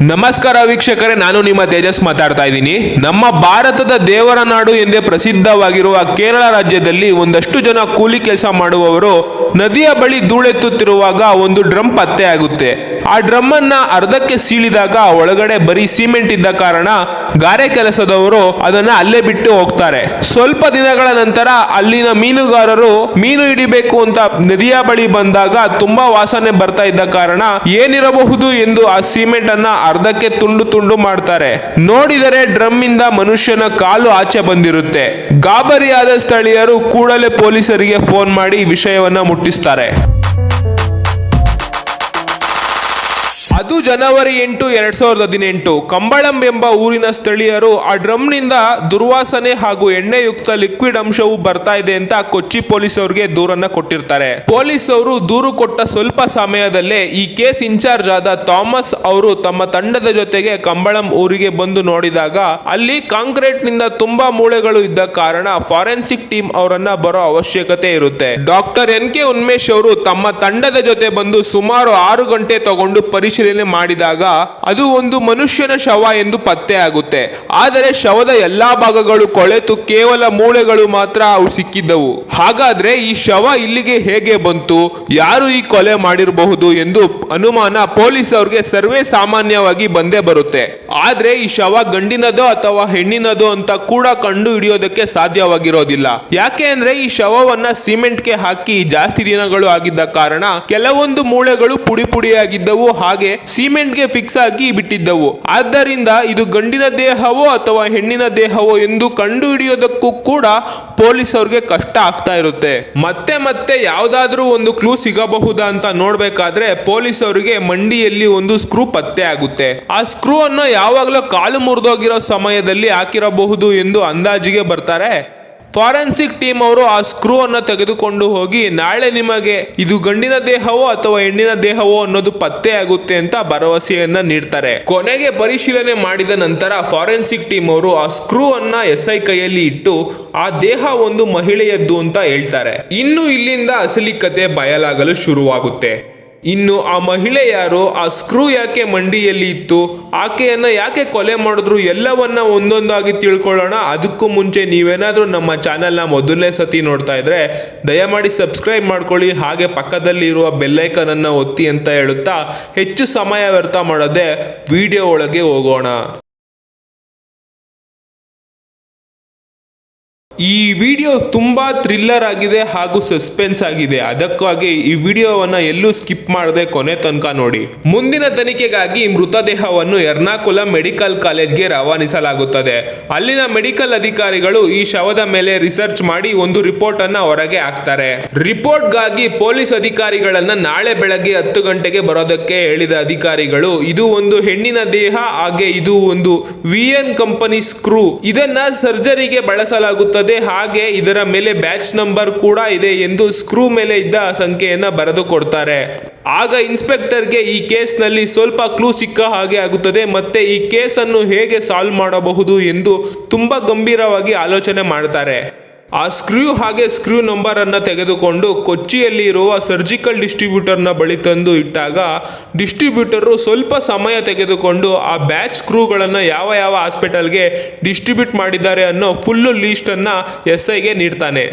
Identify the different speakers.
Speaker 1: ನಮಸ್ಕಾರ ವೀಕ್ಷಕರೇ, ನಾನು ನಿಮ್ಮ ತೇಜಸ್ ಮಾತಾಡ್ತಾ ಇದ್ದೀನಿ. ನಮ್ಮ ಭಾರತದ ದೇವರ ನಾಡು ಎಂದೇ ಪ್ರಸಿದ್ಧವಾಗಿರುವ ಕೇರಳ ರಾಜ್ಯದಲ್ಲಿ ಒಂದಷ್ಟು ಜನ ಕೂಲಿ ಕೆಲಸ ಮಾಡುವವರು ನದಿಯ ಬಳಿ ಧೂಳೆತ್ತುತ್ತಿರುವಾಗ ಒಂದು ಡ್ರಮ್ ಪತ್ತೆ ಆಗುತ್ತೆ ಆ ಡ್ರಮ್ ಅನ್ನ ಅರ್ಧಕ್ಕೆ ಸೀಳಿದಾಗ ಒಳಗಡೆ ಬರೀ ಸಿಮೆಂಟ್ ಇದ್ದ ಕಾರಣ ಗಾರೆ ಕೆಲಸದವರು ಅದನ್ನ ಅಲ್ಲೇ ಬಿಟ್ಟು ಹೋಗ್ತಾರೆ. ಸ್ವಲ್ಪ ದಿನಗಳ ನಂತರ ಅಲ್ಲಿನ ಮೀನುಗಾರರು ಮೀನು ಹಿಡಿಬೇಕು ಅಂತ ನದಿಯ ಬಳಿ ಬಂದಾಗ ತುಂಬಾ ವಾಸನೆ ಬರ್ತಾ ಇದ್ದ ಕಾರಣ ಏನಿರಬಹುದು ಎಂದು ಆ ಸಿಮೆಂಟ್ ಅನ್ನ ಅರ್ಧಕ್ಕೆ ತುಂಡು ತುಂಡು ಮಾಡ್ತಾರೆ. ನೋಡಿದರೆ ಡ್ರಮ್ ಇಂದ ಮನುಷ್ಯನ ಕಾಲು ಆಚೆ ಬಂದಿರುತ್ತೆ. ಗಾಬರಿಯಾದ ಸ್ಥಳೀಯರು ಕೂಡಲೇ ಪೊಲೀಸರಿಗೆ ಫೋನ್ ಮಾಡಿ ವಿಷಯವನ್ನ ಮುಟ್ಟಿಸ್ತಾರೆ. ಅದು ಜನವರಿ ಎಂಟು ಎರಡ್ ಸಾವಿರದ ಹದಿನೆಂಟು, ಕಂಬಳಂ ಎಂಬ ಊರಿನ ಸ್ಥಳೀಯರು ಆ ಡ್ರಮ್ನಿಂದ ದುರ್ವಾಸನೆ ಹಾಗೂ ಎಣ್ಣೆಯುಕ್ತ ಲಿಕ್ವಿಡ್ ಅಂಶವು ಬರ್ತಾ ಇದೆ ಅಂತ ಕೊಚ್ಚಿ ಪೊಲೀಸ್ ಅವರಿಗೆ ದೂರನ್ನ ಕೊಟ್ಟಿರ್ತಾರೆ. ಪೊಲೀಸ್ ಅವರು ದೂರು ಕೊಟ್ಟ ಸ್ವಲ್ಪ ಸಮಯದಲ್ಲೇ ಈ ಕೇಸ್ ಇನ್ಚಾರ್ಜ್ ಆದ ಥಾಮಸ್ ಅವರು ತಮ್ಮ ತಂಡದ ಜೊತೆಗೆ ಕಂಬಳಂ ಊರಿಗೆ ಬಂದು ನೋಡಿದಾಗ ಅಲ್ಲಿ ಕಾಂಕ್ರೀಟ್ನಿಂದ ತುಂಬಾ ಮೂಳೆಗಳು ಇದ್ದ ಕಾರಣ ಫಾರೆನ್ಸಿಕ್ ಟೀಮ್ ಅವರನ್ನ ಬರೋ ಅವಶ್ಯಕತೆ ಇರುತ್ತೆ. ಡಾಕ್ಟರ್ ಎನ್ ಕೆ ಉನ್ಮೇಶ್ ಅವರು ತಮ್ಮ ತಂಡದ ಜೊತೆ ಬಂದು ಸುಮಾರು ಆರು ಗಂಟೆ ತಗೊಂಡು ಪರಿಶೀಲನೆ ಮಾಡಿದಾಗ ಅದು ಒಂದು ಮನುಷ್ಯನ ಶವ ಎಂದು ಪತ್ತೆ ಆಗುತ್ತೆ. ಆದರೆ ಶವದ ಎಲ್ಲಾ ಭಾಗಗಳು ಕೊಳೆತು ಕೇವಲ ಮೂಳೆಗಳು ಮಾತ್ರ ಅವು ಸಿಕ್ಕಿದ್ದವು. ಹಾಗಾದ್ರೆ ಈ ಶವ ಇಲ್ಲಿಗೆ ಹೇಗೆ ಬಂತು? ಯಾರು ಈ ಕೊಲೆ ಮಾಡಿರಬಹುದು ಎಂದು ಅನುಮಾನ ಪೊಲೀಸ್ ಅವ್ರಿಗೆ ಸರ್ವೇ ಸಾಮಾನ್ಯವಾಗಿ ಬಂದೇ ಬರುತ್ತೆ. ಆದ್ರೆ ಈ ಶವ ಗಂಡಿನದೋ ಅಥವಾ ಹೆಣ್ಣಿನದೋ ಅಂತ ಕೂಡ ಕಂಡು ಹಿಡಿಯೋದಕ್ಕೆ ಸಾಧ್ಯವಾಗಿರೋದಿಲ್ಲ. ಯಾಕೆ ಅಂದ್ರೆ ಈ ಶವವನ್ನ ಸಿಮೆಂಟ್ಗೆ ಹಾಕಿ ಜಾಸ್ತಿ ದಿನಗಳು ಆಗಿದ್ದ ಕಾರಣ ಕೆಲವೊಂದು ಮೂಳೆಗಳು ಪುಡಿ ಪುಡಿಯಾಗಿದ್ದವು. ಹಾಗೆ ಸಿಮೆಂಟ್ಗೆ ಫಿಕ್ಸ್ ಆಗಿ ಬಿಟ್ಟಿದ್ದವು. ಆದ್ದರಿಂದ ಇದು ಗಂಡಿನ ದೇಹವೋ ಅಥವಾ ಹೆಣ್ಣಿನ ದೇಹವೋ ಎಂದು ಕಂಡು ಹಿಡಿಯೋದಕ್ಕೂ ಕೂಡ ಪೊಲೀಸ್ ಅವ್ರಿಗೆ ಕಷ್ಟ ಆಗ್ತಾ ಇರುತ್ತೆ. ಮತ್ತೆ ಮತ್ತೆ ಯಾವುದಾದ್ರೂ ಒಂದು ಕ್ಲೂ ಸಿಗಬಹುದಾ ಅಂತ ನೋಡ್ಬೇಕಾದ್ರೆ ಪೊಲೀಸ್ ಅವರಿಗೆ ಮಂಡಿಯಲ್ಲಿ ಒಂದು ಸ್ಕ್ರೂ ಪತ್ತೆ ಆಗುತ್ತೆ. ಆ ಸ್ಕ್ರೂ ಅನ್ನು ಯಾವಾಗಲೂ ಕಾಲು ಮುರಿದೋಗಿರೋ ಸಮಯದಲ್ಲಿ ಹಾಕಿರಬಹುದು ಎಂದು ಅಂದಾಜಿಗೆ ಬರ್ತಾರೆ ಫಾರೆನ್ಸಿಕ್ ಟೀಮ್ ಅವರು ಆ ಸ್ಕ್ರೂ ಅನ್ನು ತೆಗೆದುಕೊಂಡು ಹೋಗಿ, ನಾಳೆ ನಿಮಗೆ ಇದು ಗಂಡಿನ ದೇಹವೋ ಅಥವಾ ಹೆಣ್ಣಿನ ದೇಹವೋ ಅನ್ನೋದು ಪತ್ತೆ ಆಗುತ್ತೆ ಅಂತ ಭರವಸೆಯನ್ನ ನೀಡ್ತಾರೆ. ಕೊನೆಗೆ ಪರಿಶೀಲನೆ ಮಾಡಿದ ನಂತರ ಫಾರೆನ್ಸಿಕ್ ಟೀಮ್ ಅವರು ಆ ಸ್ಕ್ರೂ ಅನ್ನ ಎಸ್ ಐ ಕೈಯಲ್ಲಿ ಇಟ್ಟು, ಆ ದೇಹ ಒಂದು ಮಹಿಳೆಯದ್ದು ಅಂತ ಹೇಳ್ತಾರೆ. ಇನ್ನು ಇಲ್ಲಿಂದ ಅಸಲಿ ಕತೆ ಬಯಲಾಗಲು ಶುರುವಾಗುತ್ತೆ. ಇನ್ನು ಆ ಮಹಿಳೆ ಯಾರು ಆ ಸ್ಕ್ರೂ ಯಾಕೆ ಮಂಡಿಯಲ್ಲಿ ಇತ್ತು, ಆಕೆಯನ್ನ ಯಾಕೆ ಕೊಲೆ ಮಾಡಿದ್ರು, ಎಲ್ಲವನ್ನ ಒಂದೊಂದಾಗಿ ತಿಳ್ಕೊಳ್ಳೋಣ. ಅದಕ್ಕೂ ಮುಂಚೆ ನೀವೇನಾದರೂ ನಮ್ಮ ಚಾನೆಲ್ನ ಮೊದಲನೇ ಸತಿ ನೋಡ್ತಾ ಇದ್ರೆ ದಯಮಾಡಿ ಸಬ್ಸ್ಕ್ರೈಬ್ ಮಾಡ್ಕೊಳ್ಳಿ. ಹಾಗೆ ಪಕ್ಕದಲ್ಲಿ ಇರುವ ಬೆಲ್ಲೈಕನ್ ಅನ್ನ ಒತ್ತಿ ಅಂತ ಹೇಳುತ್ತಾ ಹೆಚ್ಚು ಸಮಯ ವ್ಯರ್ಥ ಮಾಡದೆ ವಿಡಿಯೋ ಒಳಗೆ ಹೋಗೋಣ. ಈ ವಿಡಿಯೋ ತುಂಬಾ ಥ್ರಿಲ್ಲರ್ ಆಗಿದೆ ಹಾಗೂ ಸಸ್ಪೆನ್ಸ್ ಆಗಿದೆ. ಅದಕ್ಕಾಗಿ ಈ ವಿಡಿಯೋವನ್ನ ಎಲ್ಲೂ ಸ್ಕಿಪ್ ಮಾಡದೆ ಕೊನೆ ತನಕ ನೋಡಿ. ಮುಂದಿನ ತನಿಖೆಗಾಗಿ ಮೃತದೇಹವನ್ನು ಎರ್ನಾಕುಲಂ ಮೆಡಿಕಲ್ ಕಾಲೇಜ್ಗೆ ರವಾನಿಸಲಾಗುತ್ತದೆ. ಅಲ್ಲಿನ ಮೆಡಿಕಲ್ ಅಧಿಕಾರಿಗಳು ಈ ಶವದ ಮೇಲೆ ರಿಸರ್ಚ್ ಮಾಡಿ ಒಂದು ರಿಪೋರ್ಟ್ ಅನ್ನ ಹೊರಗೆ ಹಾಕ್ತಾರೆ. ರಿಪೋರ್ಟ್ಗಾಗಿ ಪೊಲೀಸ್ ಅಧಿಕಾರಿಗಳನ್ನ ನಾಳೆ ಬೆಳಗ್ಗೆ ಹತ್ತು ಗಂಟೆಗೆ ಬರೋದಕ್ಕೆ ಹೇಳಿದ ಅಧಿಕಾರಿಗಳು, ಇದು ಒಂದು ಹೆಣ್ಣಿನ ದೇಹ, ಹಾಗೆ ಇದು ಒಂದು ವಿಎನ್ ಕಂಪನಿ ಸ್ಕ್ರೂ ಇದನ್ನ ಸರ್ಜರಿಗೆ ಬಳಸಲಾಗುತ್ತದೆ. ಹಾಗೆ ಇದರ ಮೇಲೆ ಬ್ಯಾಚ್ ನಂಬರ್ ಕೂಡ ಇದೆ ಎಂದು ಸ್ಕ್ರೂ ಮೇಲೆ ಇದ್ದ ಸಂಖ್ಯೆಯನ್ನ ಬರೆದು ಕೊಡ್ತಾರೆ. ಆಗ ಇನ್ಸ್ಪೆಕ್ಟರ್ಗೆ ಈ ಕೇಸ್ನಲ್ಲಿ ಸ್ವಲ್ಪ ಕ್ಲೂ ಸಿಕ್ಕ ಹಾಗೆ ಆಗುತ್ತದೆ ಮತ್ತೆ ಈ ಕೇಸನ್ನು ಹೇಗೆ ಸಾಲ್ವ್ ಮಾಡಬಹುದು ಎಂದು ತುಂಬಾ ಗಂಭೀರವಾಗಿ ಆಲೋಚನೆ ಮಾಡ್ತಾರೆ. ಆ ಸ್ಕ್ರೂ ಹಾಗೆ ಸ್ಕ್ರೂ ನಂಬರ್ ಅನ್ನು ತೆಗೆದುಕೊಂಡು ಕೊಚ್ಚಿಯಲ್ಲಿ ಇರುವ ಸರ್ಜಿಕಲ್ ಡಿಸ್ಟ್ರಿಬ್ಯೂಟರ್ನ ಬಳಿ ತಂದು ಇಟ್ಟಾಗ ಡಿಸ್ಟ್ರಿಬ್ಯೂಟರು ಸ್ವಲ್ಪ ಸಮಯ ತೆಗೆದುಕೊಂಡು ಆ ಬ್ಯಾಚ್ ಸ್ಕ್ರೂಗಳನ್ನು ಯಾವ ಯಾವ ಹಾಸ್ಪಿಟಲ್ಗೆ ಡಿಸ್ಟ್ರಿಬ್ಯೂಟ್ ಮಾಡಿದ್ದಾರೆ ಅನ್ನೋ ಫುಲ್ಲು ಲೀಸ್ಟನ್ನು ಎಸ್ ಐಗೆ ನೀಡ್ತಾನೆ.